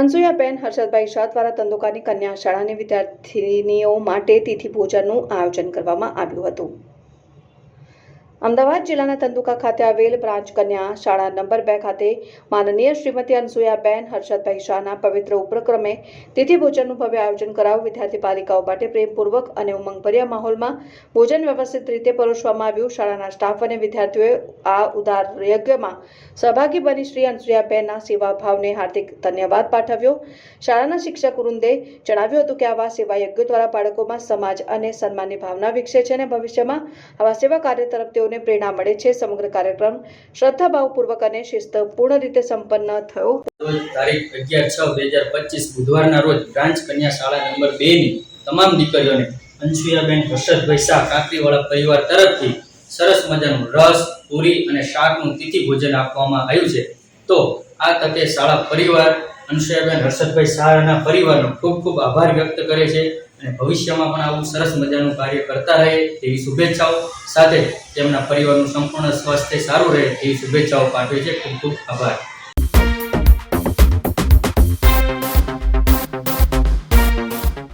અનસુયાબેન હર્ષદભાઈ શાહ દ્વારા તંદુકાની કન્યા શાળાની વિદ્યાર્થીનીઓ માટે તિથિ ભોજનનું આયોજન કરવામાં આવ્યું હતું. અમદાવાદ જિલ્લાના તંદુકા ખાતે આવેલ બ્રાન્ચ કન્યા શાળા નંબર બે ખાતે માનનીય શ્રીમતી અનસુયાબેન હર્ષદભાઈ શાહના પવિત્ર ઉપક્રમે તિથિ ભોજનનું ભવ્ય આયોજન કરાવું વિદ્યાર્થી પાલિકાઓ માટે પ્રેમપૂર્વક અને ઉમંગભર્યા માહોલમાં ભોજન વ્યવસ્થિત રીતે પરોસવામાં આવ્યું. શાળાના સ્ટાફ અને વિદ્યાર્થીઓએ આ ઉદાર યજ્ઞમાં સહભાગી બની શ્રી અનસુયાબેનના સેવા ભાવને હાર્દિક ધન્યવાદ પાઠવ્યો. શાળાના શિક્ષક વૃંદે જણાવ્યું હતું કે આવા સેવા યજ્ઞ દ્વારા બાળકોમાં સમાજ અને સન્માનની ભાવના વિકસે છે અને ભવિષ્યમાં આવા સેવા કાર્ય તરફ તેઓને પ્રેરણા મળે છે. સમગ્ર કાર્યક્રમ શ્રદ્ધાભાવપૂર્વક અને શિસ્તપૂર્ણ રીતે સંપન્ન થયો. તારીખ અગિયાર છ બે હજાર પચીસ બુધવારના રોજ બ્રાન્ચ કન્યા શાળા નંબર બેની તમામ દીકરીઓને અંશુયાબેન હર્ષદભાઈ શાહ કાંકરીવાળા પરિવાર તરફથી સરસ મજાનું રસ, પૂરી અને શાકનું તિથિ ભોજન આપવામાં આવ્યું છે. તો આ તકે શાળા પરિવાર અંશુયાબેન હર્ષદભાઈ શાહના પરિવારનો ખૂબ ખૂબ આભાર વ્યક્ત કરે છે અને ભવિષ્યમાં પણ આવું સરસ મજાનું કાર્ય કરતા રહે તેવી શુભેચ્છાઓ. સાથે તેમના પરિવારનું સંપૂર્ણ સ્વાસ્થ્ય સારું રહે તેવી શુભેચ્છાઓ પાઠવે છે. ખૂબ ખૂબ આભાર.